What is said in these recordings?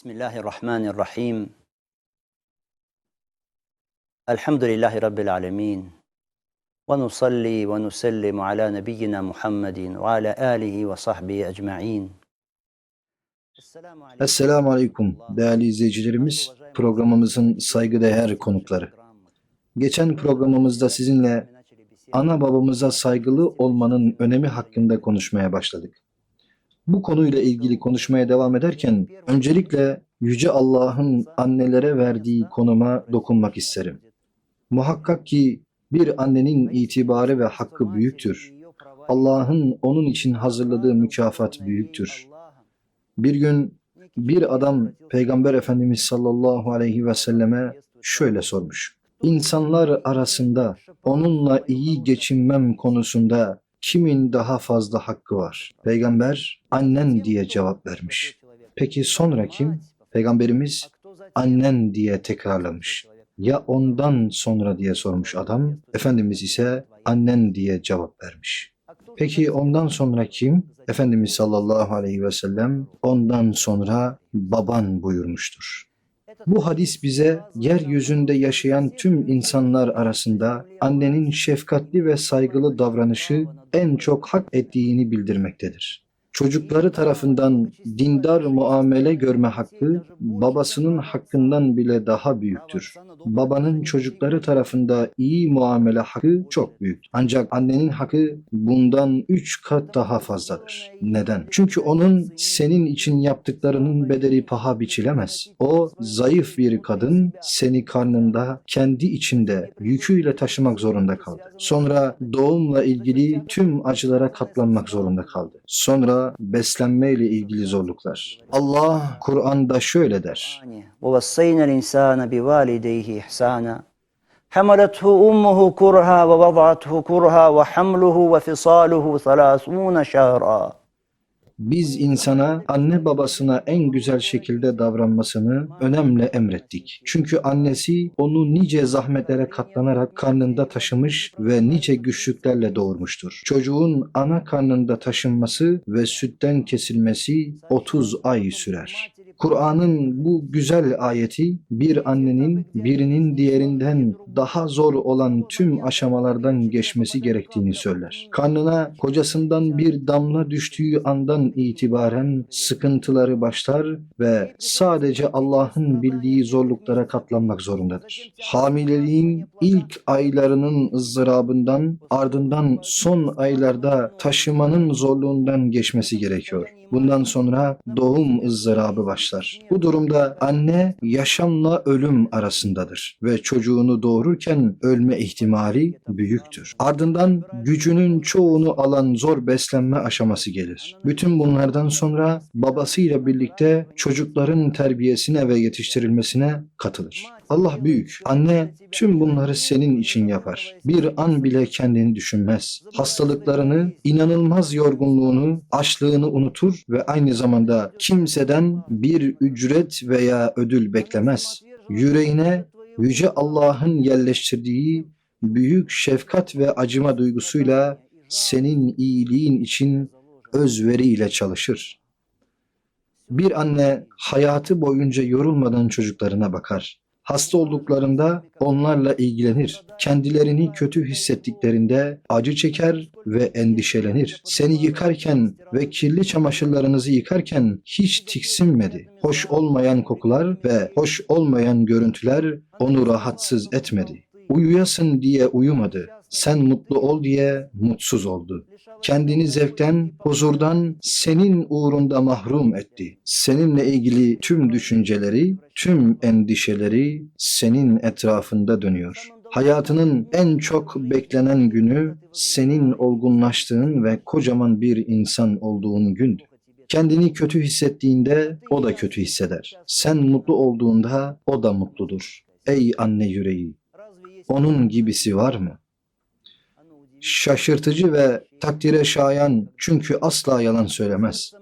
Bismillahirrahmanirrahim. Elhamdülillahi Rabbil alemin. Ve nusalli ve nusellimu ala nebiyyina Muhammedin ve ala alihi ve sahbihi ecma'in. Esselamu Aleyküm değerli izleyicilerimiz, programımızın saygıdeğer konukları. Geçen programımızda sizinle ana babamıza saygılı olmanın önemi hakkında konuşmaya başladık. Bu konuyla ilgili konuşmaya devam ederken öncelikle Yüce Allah'ın annelere verdiği konuma dokunmak isterim. Muhakkak ki bir annenin itibarı ve hakkı büyüktür. Allah'ın onun için hazırladığı mükafat büyüktür. Bir gün bir adam Peygamber Efendimiz sallallahu aleyhi ve selleme şöyle sormuş. İnsanlar arasında onunla iyi geçinmem konusunda kimin daha fazla hakkı var? Peygamber annen diye cevap vermiş. Peki sonra kim? Peygamberimiz annen diye tekrarlamış. Ya ondan sonra diye sormuş adam. Efendimiz ise annen diye cevap vermiş. Peki ondan sonra kim? Efendimiz sallallahu aleyhi ve sellem ondan sonra baban buyurmuştur. Bu hadis bize yeryüzünde yaşayan tüm insanlar arasında annenin şefkatli ve saygılı davranışı en çok hak ettiğini bildirmektedir. Çocukları tarafından dindar muamele görme hakkı babasının hakkından bile daha büyüktür. Babanın çocukları tarafında iyi muamele hakkı çok büyük. Ancak annenin hakkı bundan üç kat daha fazladır. Neden? Çünkü onun senin için yaptıklarının bedeli paha biçilemez. O zayıf bir kadın seni karnında kendi içinde yüküyle taşımak zorunda kaldı. Sonra doğumla ilgili tüm acılara katlanmak zorunda kaldı. Sonra beslenmeyle ilgili zorluklar. Allah Kur'an'da şöyle der. وَوَصَّيْنَا الْاِنْسَانَ بِوَالِدَيْهِ اِحْسَانًا حملته أمه كرها ووضعته كرها وحمله وفصاله ثلاثون شهرا biz insana anne babasına en güzel şekilde davranmasını önemli emrettik. Çünkü annesi onu nice zahmetlere katlanarak karnında taşımış ve nice güçlüklerle doğurmuştur. Çocuğun ana karnında taşınması ve sütten kesilmesi 30 ay sürer. Kur'an'ın bu güzel ayeti bir annenin birinin diğerinden daha zor olan tüm aşamalardan geçmesi gerektiğini söyler. Karnına kocasından bir damla düştüğü andan itibaren sıkıntıları başlar ve sadece Allah'ın bildiği zorluklara katlanmak zorundadır. Hamileliğin ilk aylarının ızdırabından ardından son aylarda taşımanın zorluğundan geçmesi gerekiyor. Bundan sonra doğum ızdırabı başlar. Bu durumda anne yaşamla ölüm arasındadır ve çocuğunu doğururken ölme ihtimali büyüktür. Ardından gücünün çoğunu alan zor beslenme aşaması gelir. Bütün bunlardan sonra babasıyla birlikte çocukların terbiyesine ve yetiştirilmesine katılır. Allah büyük. Anne tüm bunları senin için yapar. Bir an bile kendini düşünmez. Hastalıklarını, inanılmaz yorgunluğunu, açlığını unutur ve aynı zamanda kimseden bir ücret veya ödül beklemez. Yüreğine yüce Allah'ın yerleştirdiği büyük şefkat ve acıma duygusuyla senin iyiliğin için özveriyle çalışır. Bir anne hayatı boyunca yorulmadan çocuklarına bakar. Hasta olduklarında onlarla ilgilenir. Kendilerini kötü hissettiklerinde acı çeker ve endişelenir. Seni yıkarken ve kirli çamaşırlarınızı yıkarken hiç tiksinmedi. Hoş olmayan kokular ve hoş olmayan görüntüler onu rahatsız etmedi. Uyuyasın diye uyumadı. Sen mutlu ol diye mutsuz oldu. Kendini zevkten, huzurdan senin uğrunda mahrum etti. Seninle ilgili tüm düşünceleri, tüm endişeleri senin etrafında dönüyor. Hayatının en çok beklenen günü senin olgunlaştığın ve kocaman bir insan olduğun gündü. Kendini kötü hissettiğinde o da kötü hisseder. Sen mutlu olduğunda o da mutludur. Ey anne yüreği, onun gibisi var mı? Şaşırtıcı ve takdire şayan çünkü asla yalan söylemez.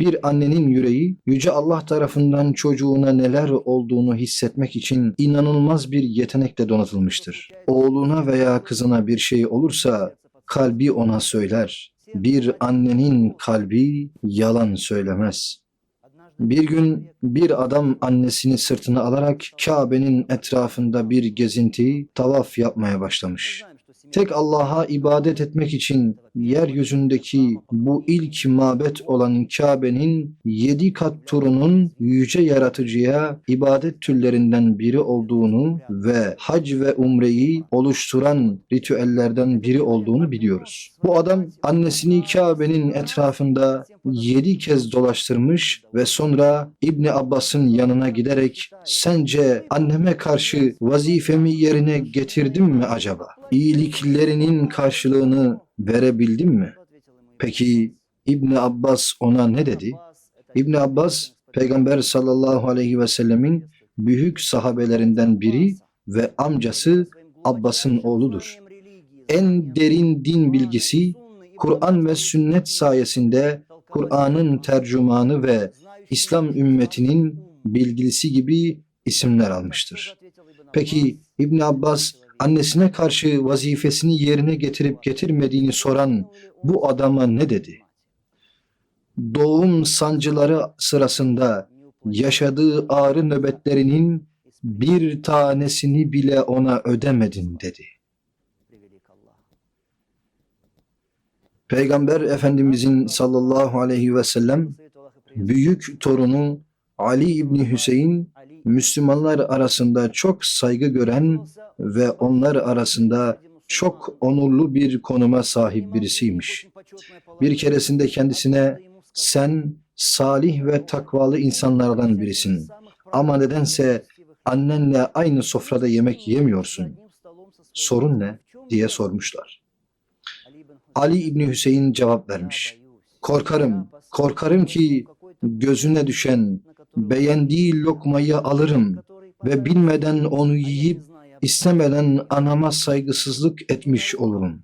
Bir annenin yüreği yüce Allah tarafından çocuğuna neler olduğunu hissetmek için inanılmaz bir yetenekle donatılmıştır. Oğluna veya kızına bir şey olursa kalbi ona söyler. Bir annenin kalbi yalan söylemez. Bir gün bir adam annesini sırtına alarak Kabe'nin etrafında bir gezinti, tavaf yapmaya başlamış. Tek Allah'a ibadet etmek için yeryüzündeki bu ilk mabet olan Kabe'nin yedi kat turunun yüce yaratıcıya ibadet türlerinden biri olduğunu ve hac ve umreyi oluşturan ritüellerden biri olduğunu biliyoruz. Bu adam annesini Kabe'nin etrafında yedi kez dolaştırmış ve sonra İbni Abbas'ın yanına giderek sence anneme karşı vazifemi yerine getirdim mi acaba? İyiliklerinin karşılığını verebildim mi? Peki İbni Abbas ona ne dedi? İbni Abbas Peygamber sallallahu aleyhi ve sellemin büyük sahabelerinden biri ve amcası Abbas'ın oğludur. En derin din bilgisi Kur'an ve sünnet sayesinde Kur'an'ın tercümanı ve İslam ümmetinin bilgisi gibi isimler almıştır. Peki İbn Abbas annesine karşı vazifesini yerine getirip getirmediğini soran bu adama ne dedi? Doğum sancıları sırasında yaşadığı ağrı nöbetlerinin bir tanesini bile ona ödemedin dedi. Peygamber Efendimizin sallallahu aleyhi ve sellem büyük torunu Ali İbni Hüseyin Müslümanlar arasında çok saygı gören ve onlar arasında çok onurlu bir konuma sahip birisiymiş. Bir keresinde kendisine sen salih ve takvalı insanlardan birisin ama nedense annenle aynı sofrada yemek yemiyorsun. Sorun ne? diye sormuşlar. Ali İbni Hüseyin cevap vermiş. Korkarım, korkarım ki gözüne düşen, beğendiği lokmayı alırım ve bilmeden onu yiyip istemeden anama saygısızlık etmiş olurum.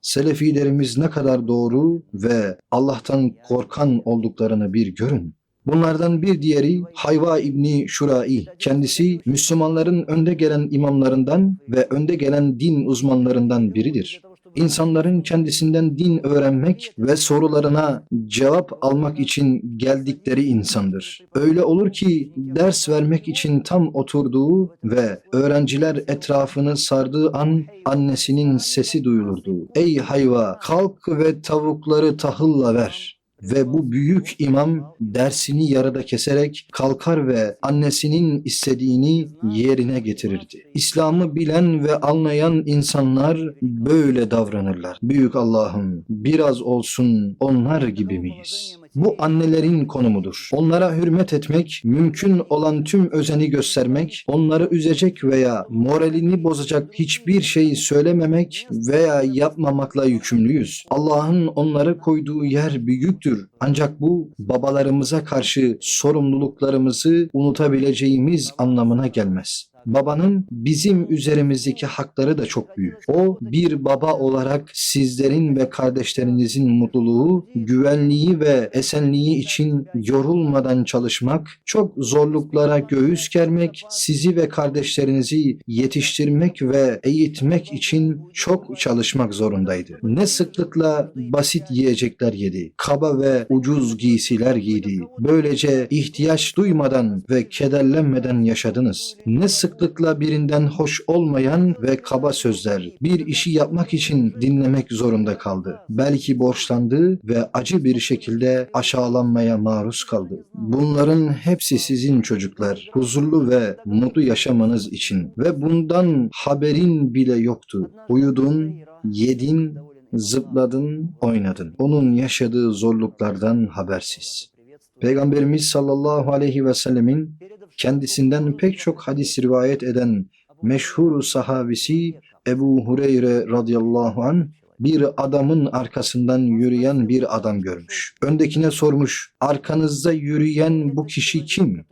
Selefilerimiz ne kadar doğru ve Allah'tan korkan olduklarını bir görün. Bunlardan bir diğeri Hayva İbni Şurai. Kendisi Müslümanların önde gelen imamlarından ve önde gelen din uzmanlarından biridir. İnsanların kendisinden din öğrenmek ve sorularına cevap almak için geldikleri insandır. Öyle olur ki ders vermek için tam oturduğu ve öğrenciler etrafını sardığı an annesinin sesi duyulurdu. Ey hayva kalk ve tavukları tahılla ver. Ve bu büyük imam dersini yarıda keserek kalkar ve annesinin istediğini yerine getirirdi. İslam'ı bilen ve anlayan insanlar böyle davranırlar. Büyük Allah'ım biraz olsun onlar gibi miyiz? Bu annelerin konumudur. Onlara hürmet etmek, mümkün olan tüm özeni göstermek, onları üzecek veya moralini bozacak hiçbir şey söylememek veya yapmamakla yükümlüyüz. Allah'ın onları koyduğu yer büyüktür. Ancak bu babalarımıza karşı sorumluluklarımızı unutabileceğimiz anlamına gelmez. Babanın bizim üzerimizdeki hakları da çok büyük. O bir baba olarak sizlerin ve kardeşlerinizin mutluluğu, güvenliği ve esenliği için yorulmadan çalışmak, çok zorluklara göğüs germek, sizi ve kardeşlerinizi yetiştirmek ve eğitmek için çok çalışmak zorundaydı. Ne sıklıkla basit yiyecekler yedi, kaba ve ucuz giysiler giydi. Böylece ihtiyaç duymadan ve kederlenmeden yaşadınız. Ne sık sıklıkla birinden hoş olmayan ve kaba sözler bir işi yapmak için dinlemek zorunda kaldı. Belki borçlandı ve acı bir şekilde aşağılanmaya maruz kaldı. Bunların hepsi sizin çocuklar. Huzurlu ve mutlu yaşamanız için ve bundan haberin bile yoktu. Uyudun, yedin, zıpladın, oynadın. Onun yaşadığı zorluklardan habersiz. Peygamberimiz sallallahu aleyhi ve sellemin kendisinden pek çok hadis rivayet eden meşhur sahabisi Ebu Hureyre radıyallahu an bir adamın arkasından yürüyen bir adam görmüş. Öndekine sormuş, arkanızda yürüyen bu kişi kim?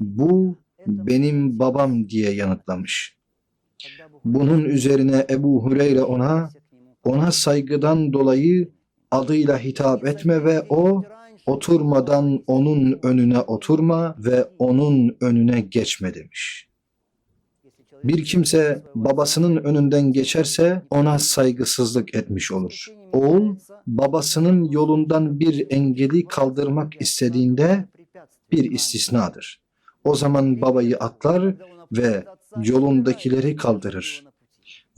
Bu benim babam diye yanıtlamış. Bunun üzerine Ebu Hureyre ona, ona saygıdan dolayı adıyla hitap etme ve o oturmadan onun önüne oturma ve onun önüne geçme demiş. Bir kimse babasının önünden geçerse ona saygısızlık etmiş olur. Oğul babasının yolundan bir engeli kaldırmak istediğinde bir istisnadır. O zaman babayı atlar ve yolundakileri kaldırır.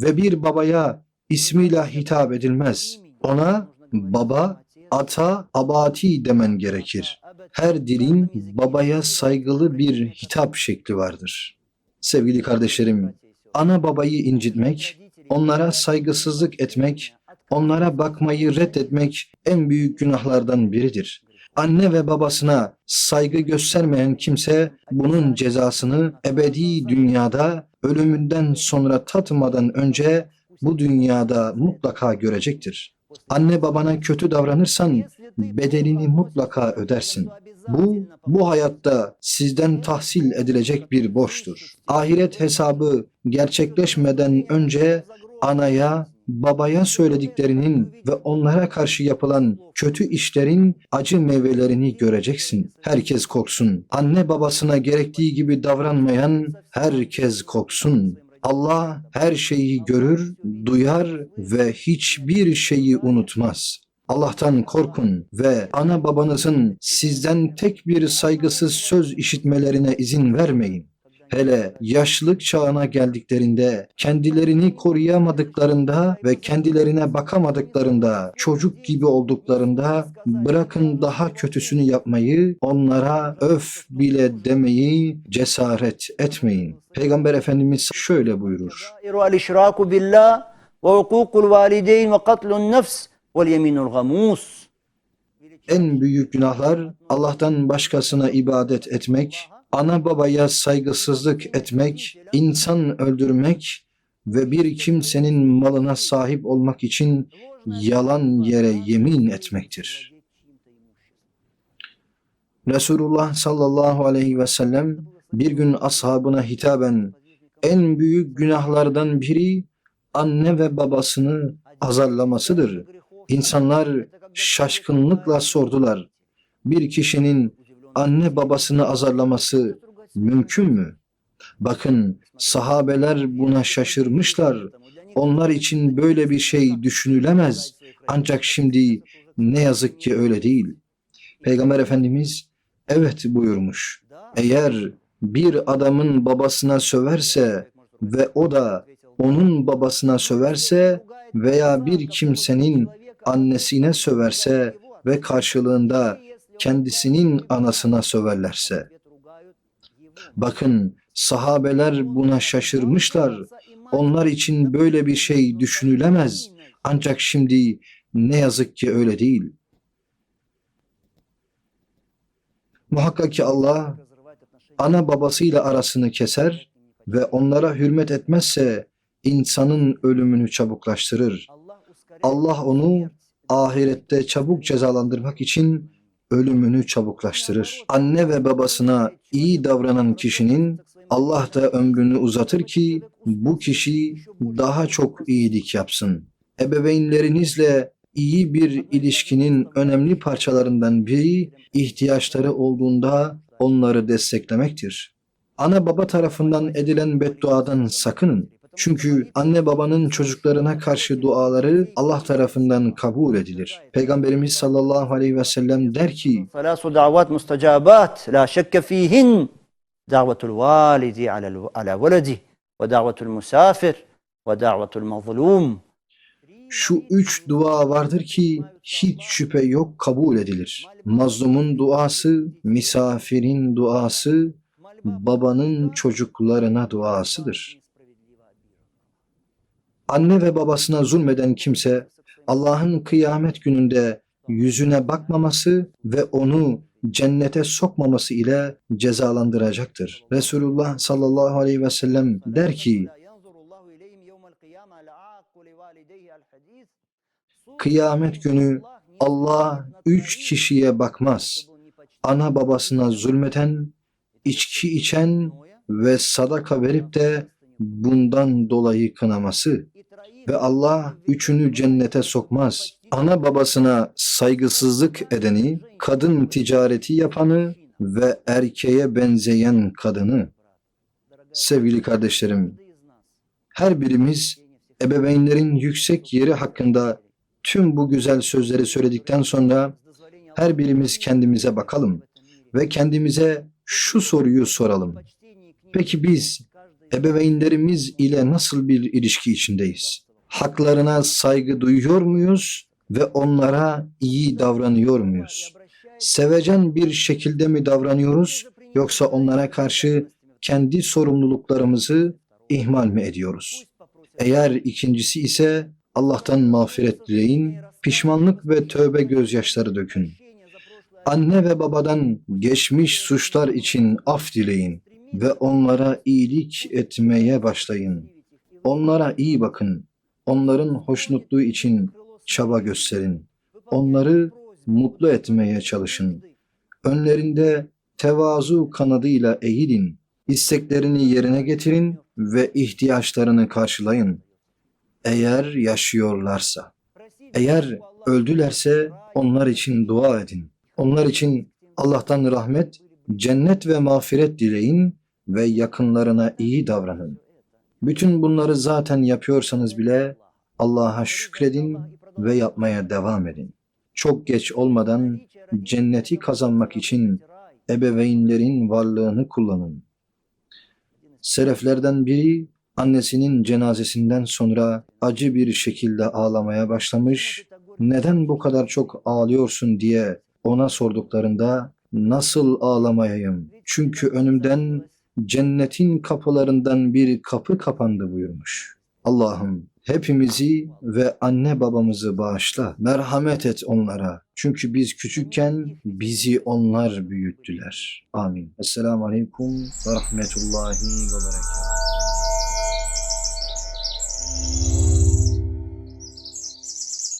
Ve bir babaya ismiyle hitap edilmez. Ona baba, ata, abati demen gerekir. Her dilin babaya saygılı bir hitap şekli vardır. Sevgili kardeşlerim, ana babayı incitmek, onlara saygısızlık etmek, onlara bakmayı reddetmek en büyük günahlardan biridir. Anne ve babasına saygı göstermeyen kimse bunun cezasını ebedi dünyada ölümünden sonra tatmadan önce bu dünyada mutlaka görecektir. Anne babana kötü davranırsan bedelini mutlaka ödersin. Bu, bu hayatta sizden tahsil edilecek bir borçtur. Ahiret hesabı gerçekleşmeden önce anaya, babaya söylediklerinin ve onlara karşı yapılan kötü işlerin acı meyvelerini göreceksin. Herkes korksun. Anne babasına gerektiği gibi davranmayan herkes korksun. Allah her şeyi görür, duyar ve hiçbir şeyi unutmaz. Allah'tan korkun ve ana babanızın sizden tek bir saygısız söz işitmelerine izin vermeyin. Hele yaşlılık çağına geldiklerinde, kendilerini koruyamadıklarında ve kendilerine bakamadıklarında, çocuk gibi olduklarında bırakın daha kötüsünü yapmayı, onlara öf bile demeyi cesaret etmeyin. Peygamber Efendimiz şöyle buyurur. En büyük günahlar Allah'tan başkasına ibadet etmek, ana babaya saygısızlık etmek, insan öldürmek ve bir kimsenin malına sahip olmak için yalan yere yemin etmektir. Resulullah sallallahu aleyhi ve sellem bir gün ashabına hitaben en büyük günahlardan biri anne ve babasını azarlamasıdır. İnsanlar şaşkınlıkla sordular. Bir kişinin anne babasını azarlaması mümkün mü? Bakın sahabeler buna şaşırmışlar. Onlar için böyle bir şey düşünülemez. Ancak şimdi ne yazık ki öyle değil. Peygamber Efendimiz evet buyurmuş. Eğer bir adamın babasına söverse ve o da onun babasına söverse veya bir kimsenin annesine söverse ve karşılığında kendisinin anasına söverlerse. Bakın sahabeler buna şaşırmışlar. Onlar için böyle bir şey düşünülemez. Ancak şimdi ne yazık ki öyle değil. Muhakkak ki Allah ana babasıyla arasını keser ve onlara hürmet etmezse insanın ölümünü çabuklaştırır. Allah onu ahirette çabuk cezalandırmak için ölümünü çabuklaştırır. Anne ve babasına iyi davranan kişinin Allah da ömrünü uzatır ki bu kişi daha çok iyilik yapsın. Ebeveynlerinizle iyi bir ilişkinin önemli parçalarından biri ihtiyaçları olduğunda onları desteklemektir. Ana baba tarafından edilen bedduadan sakının. Çünkü anne babanın çocuklarına karşı duaları Allah tarafından kabul edilir. Peygamberimiz sallallahu aleyhi ve sellem der ki: "Felasu davat mustacabat la şekke fihin davatul validi ala veledi ve davatul musafir ve davatul mazlum." şu üç dua vardır ki hiç şüphe yok kabul edilir. Mazlumun duası, misafirin duası, babanın çocuklarına duasıdır. Anne ve babasına zulmeden kimse Allah'ın kıyamet gününde yüzüne bakmaması ve onu cennete sokmaması ile cezalandıracaktır. Resulullah sallallahu aleyhi ve sellem der ki Kıyamet günü Allah üç kişiye bakmaz. Ana babasına zulmeden, içki içen ve sadaka verip de bundan dolayı kınaması ve Allah üçünü cennete sokmaz. Ana babasına saygısızlık edeni, kadın ticareti yapanı ve erkeğe benzeyen kadını. Sevgili kardeşlerim, Her birimiz ebeveynlerin yüksek yeri hakkında tüm bu güzel sözleri söyledikten sonra her birimiz kendimize bakalım ve kendimize şu soruyu soralım. Peki biz ebeveynlerimiz ile nasıl bir ilişki içindeyiz? Haklarına saygı duyuyor muyuz ve onlara iyi davranıyor muyuz? Sevecen bir şekilde mi davranıyoruz yoksa onlara karşı kendi sorumluluklarımızı ihmal mi ediyoruz? Eğer ikincisi ise Allah'tan mağfiret dileyin, pişmanlık ve tövbe gözyaşları dökün. Anne ve babadan geçmiş suçlar için af dileyin ve onlara iyilik etmeye başlayın. Onlara iyi bakın. Onların hoşnutluğu için çaba gösterin. Onları mutlu etmeye çalışın. Önlerinde tevazu kanadıyla eğilin. İsteklerini yerine getirin ve ihtiyaçlarını karşılayın. Eğer yaşıyorlarsa, eğer öldülerse onlar için dua edin. Onlar için Allah'tan rahmet, cennet ve mağfiret dileyin ve yakınlarına iyi davranın. Bütün bunları zaten yapıyorsanız bile Allah'a şükredin ve yapmaya devam edin. Çok geç olmadan cenneti kazanmak için ebeveynlerin varlığını kullanın. Seleflerden biri annesinin cenazesinden sonra acı bir şekilde ağlamaya başlamış. Neden bu kadar çok ağlıyorsun diye ona sorduklarında nasıl ağlamayayım? Çünkü önümden cennetin kapılarından bir kapı kapandı buyurmuş. Allah'ım hepimizi ve anne babamızı bağışla. Merhamet et onlara. Çünkü biz küçükken bizi onlar büyüttüler. Amin. Esselamu Aleyküm ve Rahmetullahi ve Berekatuhu.